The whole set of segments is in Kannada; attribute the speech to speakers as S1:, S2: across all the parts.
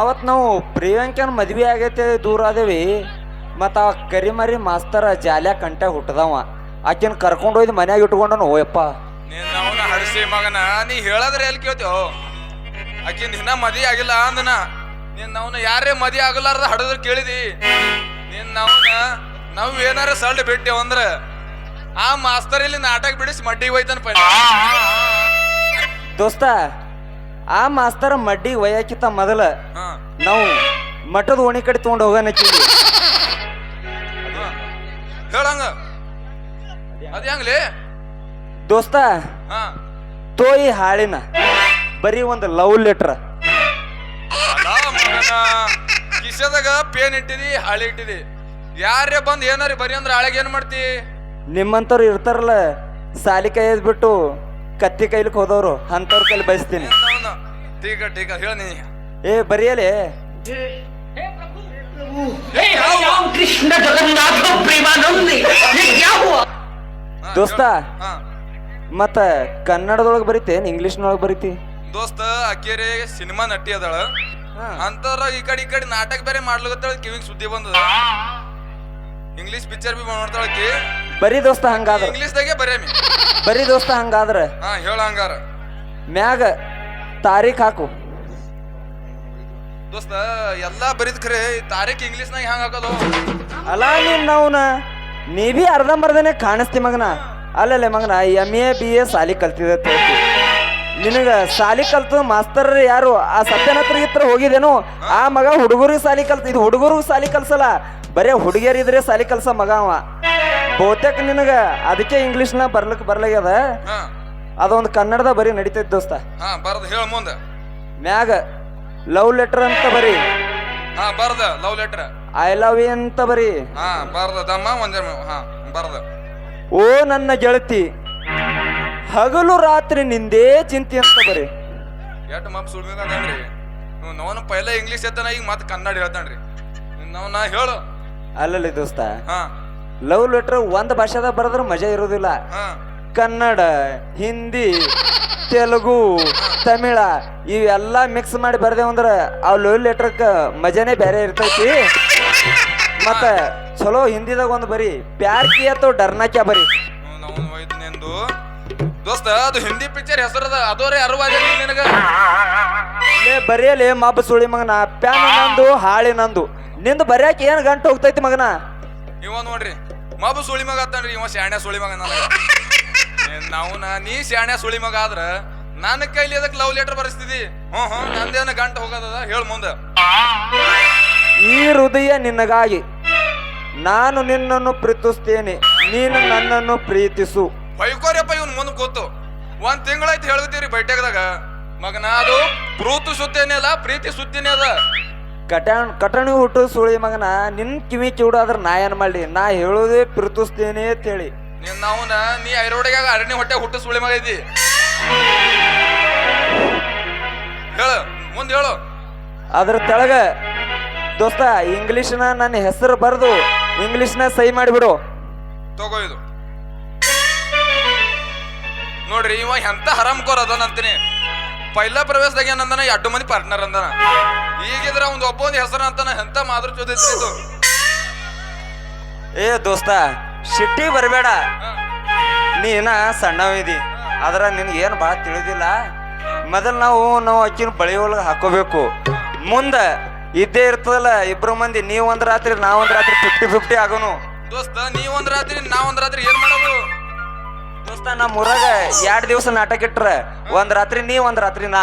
S1: ಅವತ್ತು ನಾವು ಪ್ರಿಯಾಂಕನ ಮದುವೆ ಆಗೈತೆ ದೂರ ಆದೇವಿ ಮತ್ತು ಆ ಕರಿಮರಿ ಮಾಸ್ತರ ಜಾಲ್ಯ ಕಂಟೆ ಹುಟ್ಟದವ ಆಕಿನ ಕರ್ಕೊಂಡು ಹೋಯ್ದು ಮನ್ಯಾಗ ಇಟ್ಕೊಂಡನು ಓಯಪ್ಪ.
S2: ನೀನ್ ಅವನ ಹರಿಸಿ ಮಗನ ನೀ ಹೇಳದ್ರೆ ಎಲ್ಲಿ ಕೇಳ್ತೀವೋ ಆಕಿನ ಇನ್ನ ಮದಿ ಆಗಿಲ್ಲ ಅಂದನ. ನೀನ್ ಅವನ ಯಾರೇ ಮದಿ ಆಗಲಾರ್ದ ಹಡದ್ರ ಕೇಳಿದಿ. ನೀನ್ ಅವನ ನಾವು ಏನಾರ ಸಲ್ಟ್ ಬಿಟ್ಟೇವ ಅಂದ್ರ ಆ ಮಾಸ್ತರ್ ಇಲ್ಲಿ ನಾಟಕ ಬಿಡಿಸಿ ಮಡ್ಡಿಗೆ ಹೋಯ್ತಾನ
S1: ದೋಸ್ತ ಆ ಮಾಸ್ತರ ಮಡ್ಡಿ ವಯಕ್ಕಿಂತ ಮೊದಲ ನಾವು ಮಠದ ಓಣಿ ಕಡೆ ತಗೊಂಡು ಹೋಗೋಣ
S2: ಹೇಳಂಗ ಅದ್ಯಾಂಗ್ಲಿ
S1: ದೋಸ್ತ ತೋಯಿ ಹಾಳಿನ ಬರೀ ಒಂದು ಲವ್ ಲೆಟ್ರ್.
S2: ಕಿಸೆದಾಗ ಪೇನ್ ಇಟ್ಟಿದಿ ಹಾಳೆ ಇಟ್ಟಿದಿ. ಯಾರೇ ಬಂದ್ ಏನಾರಿ ಬರಿ ಅಂದ್ರೆ ಹಾಳೆಗೆ ಏನ್ ಮಾಡ್ತಿ?
S1: ನಿಮ್ಮಂತವ್ರು ಇರ್ತಾರಲ್ಲ ಸಾಲಿ ಕೈಯದ್ ಬಿಟ್ಟು ಕತ್ತಿ ಕೈಲಿಕ್ಕೆ ಹೋದವ್ರು ಅಂತವ್ರ ಕೈಲಿ ಬಯಸ್ತೀನಿ.
S2: ಟೀಕ ಟೀಕ ಹೇಳ ನೀ
S1: ಏ ಬರೆಯಲೇ?
S3: ಕೃಷ್ಣ ಜಗನ್ನಾಥ
S2: ಪ್ರೇಮಾನಂದಿ.
S1: ದೋಸ್ತ ಮತ್ತ ಕನ್ನಡದೊಳಗೆ ಬರಿತೇನ್ ಇಂಗ್ಲಿಷ್ನೊಳಗೆ ಬರಿತಿ?
S2: ದೋಸ್ತ ಅಕ್ಕೇರಿ ಸಿನಿಮಾ ನಟಿ ಅದಳ. ಅಂತಾರ ಈ ಕಡೆ ಈ ಕಡೆ ನಾಟಕ ಬೇರೆ ಮಾಡ್ಲಿಕತ್ತಾಳ ಕಿವಿಗೆ ಸುದ್ದಿ ಬಂದದ. ಇಂಗ್ಲಿಷ್ ಪಿಕ್ಚರ್ ಬಿ ನೋಡ್ತಾಳ ಕಿ
S1: ಬರೀ ದೋಸ್ತ ಹಂಗಾದ್ರ.
S2: ಇಂಗ್ಲಿಷ್ದಾಗೆ ಬರೇಮಿ
S1: ಬರೀ ದೋಸ್ತ ಹಂಗಾದ್ರ.
S2: ಹಾ ಹೇಳ ಹಂಗಾರ.
S1: ಮ್ಯಾಗ ತಾರೀಖ್ ಹಾಕು.
S2: ದೋಸ್ತ ಎಲ್ಲಾ ಬರಿದ್ ಖರೆ ಈ ಇಂಗ್ಲಿಷ್ ಇಂಗ್ಲಿಷ್ನಾಗ ಹೆಂಗ್ ಹಾಕೋದು?
S1: ಅಲ್ಲ ನೀನ್ ನಾವ್ನ ನೀ ಬಿ ಅರ್ಧಂಬರ್ಧನೆ ಕಾಣಿಸ್ತಿ ಮಗನ. ಅಲ್ಲಲ್ಲೇ ಮಗನ ಎಂ ಎ ಬಿ ಎ ಸಾಲಿ ಕಲ್ತಿದೆ ತೋರ್ತಿ ನಿನಗ ಸಾಲಿ ಕಲ್ತು ಮಾಸ್ತರ್ ಯಾರು? ಆ ಸತ್ಯನತ್ರ ಇತ್ರ ಹೋಗಿದೇನು ಆ ಮಗ ಹುಡುಗರಿಗೆ ಸಾಲಿ ಕಲ್ತ ಇದು ಹುಡುಗರಿಗೆ ಸಾಲಿ ಕಲ್ಸಲ್ಲ. ಬರೇ ಹುಡುಗಿಯರಿದ್ರೆ ಸಾಲಿ ಕಲ್ಸ ಮಗ ಅವ. ಬಹುತೇಕ ನಿನಗ ಅದಕ್ಕೆ ಇಂಗ್ಲಿಷ್ನ ಬರ್ಲಕ್ ಬರ್ಲಾಗ್ಯದ. ಅದೊಂದು ಕನ್ನಡದ ಬರೀ ನಡೀತೈತಿ ದೋಸ್ತ.
S2: ಹಾ ಬರ್ದ ಹೇಳ ಮುಂದ.
S1: ಮ್ಯಾಗ ಲವ್ ಲೆಟರ್ ಅಂತ ಬರೀ.
S2: ಹಾ ಬರ್ದ love letter.
S1: I love you ಅಂತ ಬರೀ.
S2: ಹಾ ಬರ್ದ ದಮ್ಮ ಒಂದೇ ಹಾ ಬರ್ದ.
S1: ಓ ನನ್ನ ಗೆಳತಿ ಹಗಲು ರಾತ್ರಿ ನಿಂದೇ ಚಿಂತೆ ಅಂತ ಬರೀ.
S2: ಎಟ್ ಮಪ್ ಸುಳ್ಬೇಕಂದ್ರಿ ಅವನು ಪೈಲ ಇಂಗ್ಲಿಷ್ ಎತ್ತಾನ ಈಗ ಮತ್ತೆ ಕನ್ನಡ ಹೇಳ್ತಾನ್ರಿ. ನಾವು ನಾ ಹೇಳು.
S1: ಅಲ್ಲಲ್ಲಿ ದೋಸ್ತ ಲವ್ ಲೆಟರ್ ಒಂದ್ ಭಾಷೆದಾಗ ಬರೆದ್ರೆ ಮಜಾ ಇರೋದಿಲ್ಲ.
S2: ಹಾ.
S1: ಕನ್ನಡ ಹಿಂದಿ ತೆಲುಗು ತಮಿಳ ಇವೆಲ್ಲ ಮಿಕ್ಸ್ ಮಾಡಿ ಬರ್ದೇವು ಅಂದ್ರೆ ಆ ಲೋ ಲೆಟ್ರಕ್ಕೆ ಮಜಾನೇ ಬೇರೆ ಇರ್ತೈತಿ. ಮತ್ತ ಚಲೋ ಹಿಂದಿದಾಗ ಒಂದು ಬರೀ ಪ್ಯಾರ್ ಕಿ ಅಥವಾ ಬರಿ. ಕ್ಯಾ ಬರೀ
S2: ದೋಸ್ತ ಅದು ಹಿಂದಿ ಪಿಕ್ಚರ್ ಹೆಸರದ ಅದೋರೇ ಅರಿವಾದ ನಿನಗ.
S1: ಲೇ ಬರೆಯಲಿ ಮಬ್ಬ ಸುಳಿ ಮಗನ ಪ್ಯಾನ್ ನಂದು ಹಾಳಿ ನಂದು. ನಿಂದು ಬರ್ಯಾಕ ಏನ್ ಗಂಟು ಹೋಗ್ತೈತಿ ಮಗನ?
S2: ಇವ ನೋಡ್ರಿ ಮಬು ಸುಳಿ ಮಗ ಅತ್ತಾನ್ರಿ ಇವ ಶಾಣ್ಯ ಸುಳಿ ಮಗನ ನನಗ. ನಾವು ನೀ ಶಾಣ್ಯ ಸುಳಿ ಮಗ ಆದ್ರ ನನ್ನ ಕೈಲಿ ಅದಕ್ಕೆ ಲವ್ ಲೆಟರ್ ಬರೆಸ್ತಿದಿ? ಹ್ಞೂ ಹ್ಞೂ ನಂದೇನ ಗಂಟ ಹೋಗೋದದ? ಹೇಳ ಮುಂದ.
S1: ಈ ಹೃದಯ ನಿನಗಾಗಿ ನಾನು ನಿನ್ನನ್ನು ಪ್ರೀತಿಸ್ತೇನೆ ನೀನು ನನ್ನನ್ನು ಪ್ರೀತಿಸು.
S2: ಬೈಕೋರಿಯಪ್ಪ ಇವ್ನ ಮುಂದೆ ಕೂತು. ಒಂದ್ ತಿಂಗಳಾಯ್ತು ಹೇಳ್ತೀರಿ ಬೈಟೆಗದಾಗ ಮಗನ ಅದು ಪ್ರೂತು ಸುತ್ತೇನೆ ಅಲ್ಲ ಪ್ರೀತಿ ಸುತ್ತೇನೆ ಅದ.
S1: ಕಟಣ್ ಕಟಣಿ ಹುಟ್ಟು ಸುಳಿ ಮಗನ ನಿನ್ ಕಿವಿ ಚೂಡಾದ್ರ ನಾ ಏನ್ ಮಾಡಿ ನಾ ಹೇಳೋದೇ ಪ್ರೀತಿಸ್ತೇನೆ ಅಂತ ಹೇಳಿ
S2: ನಿನ್ನ ಅವನ ನೀ ಐರೋಡಿಗಾಗ ಅರಣ್ಯ ಹೊಟ್ಟೆ ಹುಟ್ಟು ಸುಳಿ ಮಗ ಹೇಳು ಮುಂದೆ ಹೇಳು.
S1: ಅದ್ರ ತೆಳಗ ದೋಸ್ತ ಇಂಗ್ಲಿಷ್ನ ನನ್ನ ಹೆಸರು ಬರೆದು ಇಂಗ್ಲಿಷ್ನ ಸಹಿ ಮಾಡಿಬಿಡು.
S2: ತಗೋ ಇದು. ನೋಡ್ರಿ ಇವ ಎಂತ ಹರಾಮ್ ಕೋರ್ ಅಂತೀನಿ. ಪೈಲ ಪ್ರವೇಶದಾಗ ಏನಂದನ ಎರಡು ಮಂದಿ ಪಾರ್ಟ್ನರ್ ಅಂದನ. ಈಗಿದ್ರ ಒಂದು ಒಬ್ಬ ಒಂದು ಹೆಸರು ಅಂತಾನ ಎಂತ ಮಾದ್ರ ಜೊತೆ
S1: ಏ ದೋಸ್ತ ಸಿಟ್ಟಿ ಬರಬೇಡ. ನೀನ ಸಣ್ಣವಿದಿ. ಆದ್ರ ನಿನ್ಗೆ ಏನು ಭಾಳ ತಿಳಿದಿಲ್ಲ? ಮೊದಲು ನಾವು ನಾವು ಅಕ್ಕಿನ ಬಳಿ ಒಳಗೆ ಹಾಕೋಬೇಕು. ಮುಂದ ಇದ್ದೇ ಇರ್ತದಲ್ಲ ಇಬ್ರು ಮಂದಿ ನೀ ಒಂದ್ ರಾತ್ರಿ ನಾವ್ ಒಂದ್ ರಾತ್ರಿ ಫಿಫ್ಟಿ ಫಿಫ್ಟಿ ಆಗೋನು.
S2: ದೋಸ್ತ ನೀವ್ ಒಂದ್ ರಾತ್ರಿ ನಾ ಒಂದ್ ರಾತ್ರಿ ಏನ್ ಮಾಡೋದು?
S1: ದೋಸ್ತ ನಮ್ಮ ಊರಾಗ ಎರಡ್ ದಿವಸ ನಾಟಕ ಇಟ್ರ. ಒಂದ್ ರಾತ್ರಿ ನೀ ಒಂದ್ ರಾತ್ರಿ ನಾ.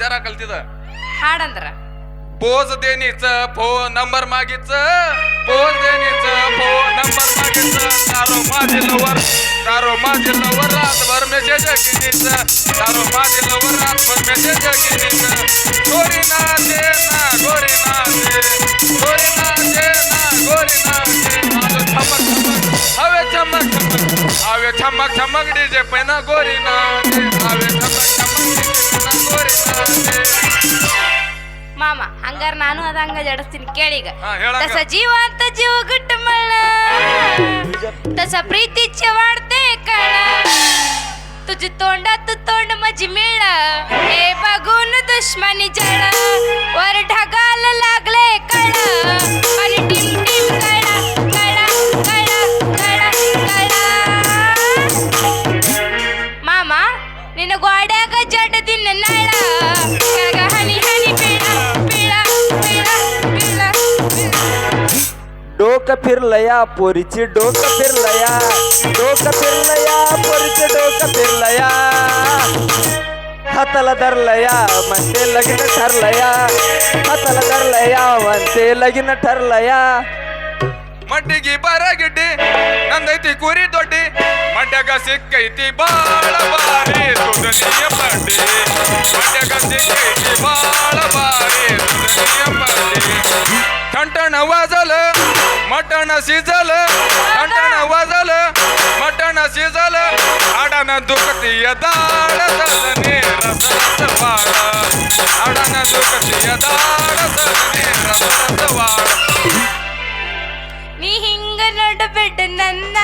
S2: ನಾ ಇಲ್ಲಿ ಬಂಜಾರ ಕಲ್ತಿದ
S4: ಹಾಡಂದ್ರ
S2: पोज देणीच फो नंबर मागीच पोज देणीच फो नंबर मागीच तारो माझे लवर तारो माझे लवर रातभर मेसेज किनीच तारो माझे लवर रातभर मेसेज किनीच गोरी नाचे ना गोरी नाचे गोरी नाचे ना गोरी नाचे आलो चमक चमक हवे चमक चमक हवे चमक चमक डीजे पैना गोरी नाचे हवे चमक चमक डीजे पैना गोरी नाचे
S4: ಮಾಮ ಹಂಗಾರ ನಾನು ಅದ ಹಂಗ ಜಡಿಸ್ತೀನಿ ಕೇಳೀಗ
S2: ಹಾ, ಹೇಳಂಗ.
S4: ತಸ ಜೀವ ಅಂತ ಜೀವ ಗುಟ್ಟು ಮಳ್ಳ तसा प्रीतीचे वाढते कळ तुझी तोंडात तोंड माझी मिळ हे बघून दुश्मनी जळ वर ढगाला लागले कळ आणि टिम टिम कळ कळ ನಿನ್ನ ಗೋಡ್ಯಾಗ ಜಡದಿನ ನಳ ಕೆಳಗ ಹನಿ ಹನಿ ಬೀಳ ಬೀಳ ಬೀಳ ಬೀಳ ಬೀಳ
S1: डोकं फिरलया पोरीची डोकं फिरलया डोकं फिरलया पोरीची डोकं फिरलया हाताला धरलया म्हणते लगीन ठरलया हाताला धरलया म्हणते लगीन ठरलया
S2: ಮಡ್ಡಿಗೆ ಬರಗಿಡ್ಡಿ, ನಂದೈತಿ ಕುರಿ ದೊಡ್ಡಿ ಮಡ್ಡಗ ಸಿಕ್ಕೈತಿ ಬಾಳ ಬಾರಿ ತುದನಿಯ ಬಡ್ಡಿ ಮಡ್ಡಗ ಸಿಕ್ಕೈತಿ ಬಾಳ ಬಾರಿ ತುದನಿಯ ಬಡ್ಡಿ ಕಂಟಣ ವಾಜಲ, ಮಟಣ ಸೀಸಲ ಕಂಟಣ ವಾಜಲ, ಮಟಣ ಸೀಸಲ ಅಡನ ದುಃಖತಿಯ ದಾಡ ಸದನೆ ರಸ ರಸವಾಡ ಅಡನ ದುಃಖತಿಯ ದಾಡ
S4: ಸದನೆ ಹಿಂಗ ನೋಡಬೇಡ ನನ್ನ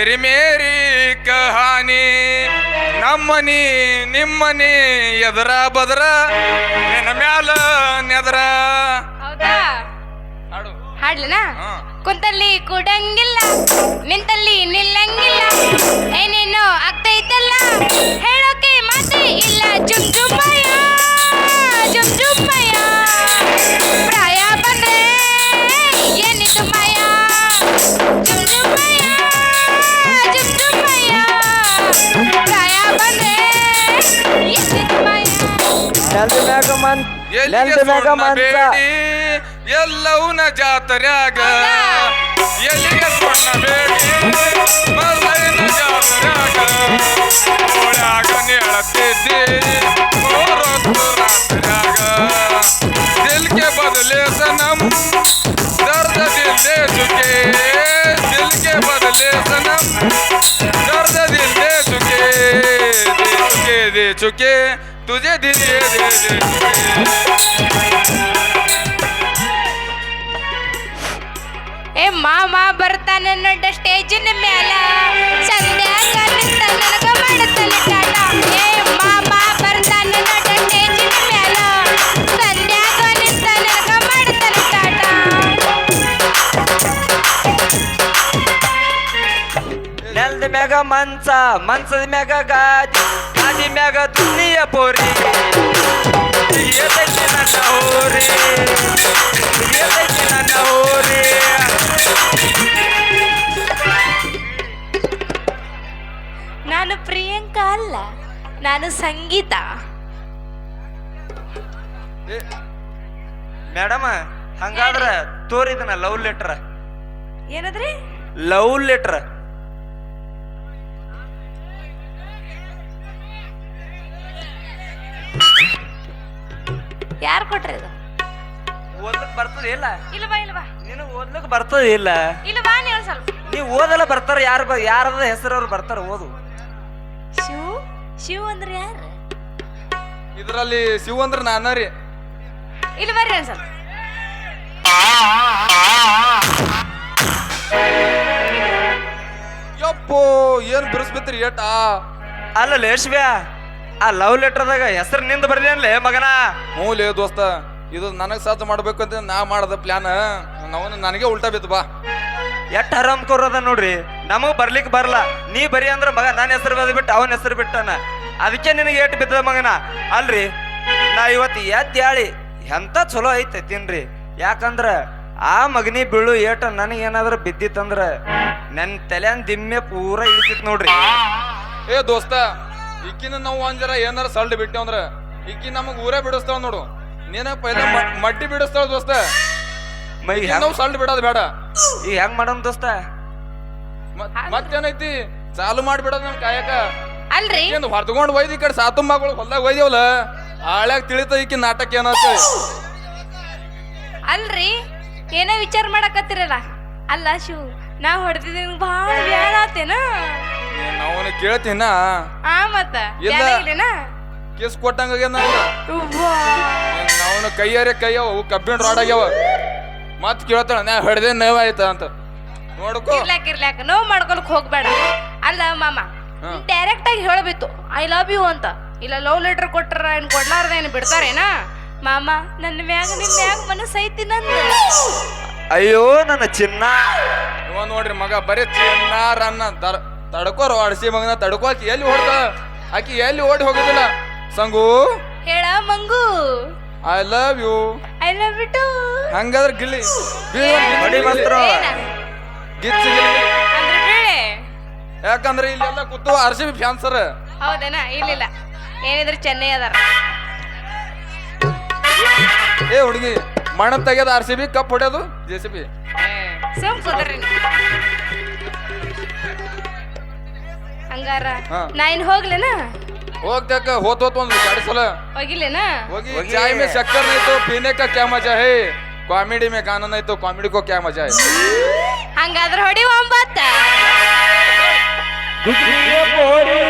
S2: ಮೇರಿ ಮೇರಿ ಕಹಾನಿ. ನಮ್ಮನಿ ನಿಮ್ಮನಿ ಎದರ ಬದರ ನಿನ್ನ ಮ್ಯಾಲ ನೆದರ.
S4: ಹೌದಾ? ಹಾಡ್ಲನಾ? ಕುಂತಲ್ಲಿ ಕೂಡಂಗಿಲ್ಲ ನಿಂತಲ್ಲಿ ನಿಲ್ಲಂಗಿಲ್ಲ. ಏನೇನೋ ಆಗ್ತೈತಲ್ಲ ಹೇಳೋಕೆ ಮಾತೇ ಇಲ್ಲ ಜುಮ್
S1: ಜುಮ್ಮ
S2: ಎಲ್ಲಿಗೆ
S1: ನೆಲ್ದ ಮ್ಯಾಗ
S2: ಸುಣ್ಣ
S1: ಮಂಚ
S2: ಬೇಡಿ ಎಲ್ಲವನ್ನ ಜಾತ್ರ್ಯಾಗ ಎಲ್ಲಿಗೆ ಸುಣ್ಣ ಬೇಡಿ ಮಲ್ಲಯ್ಯನ ಜಾತ್ರ್ಯಾಗ ಓಡ್ಯಾಗ ನೆಳತಿದ್ದಿ ಮೂರೊತ್ತು ರಾತ್ರ್ಯಾಗ ದಿಲ್ಗೆ ಬದಲೇ ಸನಂ ದರ್ದ ದಿಲ್ ದೇ ಚುಕೆ ದಿಲ್ಗೆ ಬದಲೇ ಸನಂ दर्द दिल दे चुके दे चुके दे चुके तुझे दिल दे दे दे
S4: ಏ ಮಾಮ ಬರ್ತಾನ ನೋಡ ಸ್ಟೇಜಿನ ಮ್ಯಾಲ ಸಂಧ್ಯಾಗ ನಿಂತ ನನಗ ಮಾಡತಾನ ಟಾಟ ಏ ಮಾಮ ಬರ್ತಾನ ನೋಡ ಸ್ಟೇಜಿನ ಮ್ಯಾಲ ಸಂಧ್ಯಾಗ ನಿಂತ ನನಗ ಮಾಡತಾನ ಟಾಟ
S1: ನೆಲ್ದ ಮ್ಯಾಗ ಮಂಚ ಮಂಚದ ಮ್ಯಾಗ ಗಾದಿ ಗಾದಿ ಮ್ಯಾಗ ದುನಿಯ ಪೋರಿ. ಎದೈತಿ ನನ್ನ ಹೋರಿ ಎದೈತಿ ನನ್ನ ಹೋರಿ
S4: ನಾನು ಪ್ರಿಯಾಂಕಾ ಅಲ್ಲ ನಾನು ಸಂಗೀತ.
S1: ಮೇಡಮ್ ಹಂಗಾದ್ರ ತೋರಿದನ ಲವ್ ಲೆಟರ್?
S4: ಏನದ್ರಿ?
S1: Love letter.
S4: ಯಾರು ಕೊಟ್ರಿ ಇದು?
S1: ಓದ್ಲಕ್ ಬರ್ತದ ಇಲ್ಲ?
S4: ಇಲ್ಲ ಬಾ ಇಲ್ಲ ಬಾ.
S1: ನೀನು ಓದ್ಲಿಕ್ಕೆ ಬರ್ತದ ಇಲ್ಲ?
S4: ಇಲ್ಲ ಬಾ ನೀವು ಸ್ವಲ್ಪ.
S1: ನೀವು ಓದಲ್ಲ ಬರ್ತಾರ ಯಾರು ಯಾರದ ಹೆಸರವ್ರು ಬರ್ತಾರ ಓದು.
S4: ಶಿವ? ಶಿವ ಅಂದ್ರೆ ಯಾರು?
S2: ಇದರಲ್ಲಿ ಶಿವ ಅಂದ್ರೆ ನಾನು ರೀ.
S4: ಇಲ್ಲ ಬರ್ರಿ ಅನ್ಸಲ್
S2: ಯಪ್ಪೋ ಏನು ಬಿಡಿಸ್ಬಿತ್ರಿ ಏಟ?
S1: ಅಲ್ಲ ಲೇಶ್ವ್ಯಾ ಆ ಲವ್ ಲೆಟರ್ದಾಗ ಹೆಸರು ನಿಂದ ಬರ್ದೇನ್ಲೇ ಮಗನ?
S2: ಹ್ಞೂ ಲೇ ದೋಸ್ತ ಇದು ನನಗೆ ಸಾಧ್ಯ ಮಾಡ್ಬೇಕು ಅಂತ ನಾ ಮಾಡದ ಪ್ಲಾನ್ ನಾವು ನನಗೆ ಉಲ್ಟಾ ಬಿತ್ತು ಬಾ.
S1: ಎಟ್ ಆರಾಮ್ ಕೊರೋದ ನೋಡ್ರಿ? ನಮಗ್ ಬರ್ಲಿಕ್ಕೆ ಬರಲ್ಲ ನೀ ಬರಿ ಅಂದ್ರ ಮಗ ನನ್ನ ಹೆಸರು ಬದ್ ಬಿಟ್ಟು ಅವನ ಹೆಸರು ಬಿಟ್ಟನ. ಅದಕ್ಕೆ ನಿನಗೆ ಏಟ್ ಬಿದ್ದದ ಮಗನ? ಅಲ್ರಿ ನಾ ಇವತ್ತು ಎದ್ದಾಳಿ ಎಂತ ಚಲೋ ಐತೆ ತಿನ್ರಿ. ಯಾಕಂದ್ರ ಆ ಮಗನಿ ಬೀಳು ಏಟ ನನಗೇನಾದ್ರೂ ಬಿದ್ದಿತ್ತಂದ್ರ ನನ್ನ ತಲೆಯನ್ ದಿಮ್ಮೆ ಪೂರ ಇಳಿಸಿತ್ ನೋಡ್ರಿ.
S2: ಏ ದೋಸ್ತ ಇಕ್ಕಿನ ನಾವು ಅಂಜರ ಜರ ಏನಾರ ಸಲ್ಡ್ ಬಿಟ್ಟೆ ಅಂದ್ರ ಇಕ್ಕಿ ನಮಗ್ ಊರೇ ಬಿಡಿಸ್ತಾವ ನೋಡು. ನೀನ ಪೈಲ ಮ- ಮಡ್ಡಿ ಬಿಡಿಸ್ತಾವ ದೋಸ್ತ.
S1: ಮೈ
S2: ನಾವು ಸಲ್ಡ್ ಬಿಡೋದು ಬೇಡ.
S1: ಈ ಹೆಂಗ್ ಮಾಡೋಣ ದೋಸ್ತ?
S2: ಮತ್- ಮತ್ತೇನೈತಿ? ಚಾಲು ಮಾಡ್ಬಿಡೋದು ನಮ್ ಕಾಯಕ.
S4: ಅಲ್ರಿ.
S2: ಏನು ಹೊರ್ತ್ಕೊಂಡ್ ಒಯ್ದು ಈ ಕಡೆ ಸಾತುಂಬಗಳು ಹೊಲ್ದಾಗ ಒಯ್ದೇವಲ್ಲ ಆಳ್ಯಾಗ ತಿಳಿತ ಈಕಿ ನಾಟಕ ಏನಂತ
S4: ಅಲ್ರಿ. ಏನೋ ವಿಚಾರ ಮಾಡಕತ್ತಿರಲ್ಲ? ಅಲ್ಲ ಶಿವ್ ನಾ ಹೊಡೆದಿದ್ದೀನಿ ಭಾಳ ಬ್ಯಾಡ ಆತೇನ?
S2: ಅವನ ಕೇಳ್ತೀನ?
S4: ಆ ಮತ್ತ.
S2: ಇಲ್ಲ.
S4: ಬ್ಯಾಡ
S2: ಕಿಸ್ ಕೊಟ್ಟಂಗ
S4: ಉವ್ವಾ.
S2: ಅವನ. ಕೈಯಾರೆ ಕೈಯವ ಅವು ಕಬ್ಬಿಣ ರಾಡ್ ಆಗ್ಯಾವ. ಮತ್ ಕೇಳ್ತಾಳ ನಾ ಹೊಡೆದೆ ನೋವ್ ಆಯ್ತ ಅಂತ. ನೋಡ್ಕೋ.
S4: ಇರ್ಲಾಕ್ ಇರ್ಲಾಕ್. ನೋವು ಮಾಡ್ಕೊಳಕ್ ಹೋಗ್ಬೇಡ. ಅಲ್ಲ ಮಾಮ
S2: ಹಾ.
S4: ಡೈರೆಕ್ಟ್ ಆಗಿ ಹೇಳಬೇಕು ಐ ಲವ್ ಯು ಅಂತ. ಇಲ್ಲ ಲವ್ ಲೆಟರ್ ಕೊಟ್ರ ಏನ್ ಕೊಡ್ಲಾರ್ದ ಏನ್ ಬಿಡ್ತಾರೇನಾ? ಮಾಮ ನನ್ನ ಮ್ಯಾಗ ನಿನ್ ಮ್ಯಾಗ ಮನಸ್ಸು ಐತಿ ನಂದು.
S1: ಅಯ್ಯೋ ನನ್ನ ಚಿನ್ನ.
S2: ಇವ ನೋಡ್ರಿ ಮಗ ಬರೀ ಚಿನ್ನಾರನ್ನ ದರ್ ತಡ್ಕೋರು ಮಂಗನ ಮಗನ ತಡ್ಕೋಕಿ ಎಲ್ಲಿ ಓಡ್ತ ಆಕಿ ಎಲ್ಲಿ ಓಡಿ ಹೋಗೋದಿಲ್ಲ ಸಂಗು?
S4: ಹೇಳ Mangu.
S2: I love you
S4: I love you too
S2: ಹಂಗಾದ್ರೆ ಗಿಲ್ಲಿ ಬಡಿ ಮಂತ್ರ ಗಿಚ್ಚಿ. ಯಾಕಂದ್ರೆ ಇಲ್ಲೆಲ್ಲ ಕೂತು ಆರ್ ಸಿ ಬಿ ಫ್ಯಾನ್ಸರ್.
S4: ಹೌದೇನಾ? ಇಲ್ಲಿಲ್ಲ. ಏನಿದ್ರೆ ಚೆನ್ನೈ ಅದಾರ.
S2: ಏ ಹುಡುಗಿ ಮಣ್ಣ ತೆಗೆದ ಆರ್ ಸಿ ಬಿ ಕಪ್ ಹೊಡೆಯೋದು ಜೆ ಸಿ ಬಿ.
S4: ಸುಮ್ ಕುದ್ರಿ ಹಂಗಾರ.
S2: ಹಾ.
S4: ನಾ ಇನ್ ಹೋಗ್ಲೇನ?
S2: ಹೋಗ್ತಕ್ಕ ಹೋತ್ ಹೋತ್ ಒಂದು ಗಾಡಿ ಸಲ.
S4: ಹೋಗಿಲ್ಲೇನ?
S2: ಹೋಗಿ
S1: ಹೋಗಿ.
S2: ಚಾಯ್ ಮೇ ಸಕ್ಕರ್ ನೈ ತೋ ಪೀನೆ ಕಾ ಕ್ಯಾ ಮಜಾ ಹೈ? ಕಾಮಿಡಿ ಮೇ ಗಾನ ನೈ ತೋ ಕಾಮಿಡಿ ಕೋ ಕ್ಯಾ ಮಜಾ ಹೈ?
S4: ಹಂಗಾದ್ರ ಹೊಡಿ ಒಂಬತ್ತ.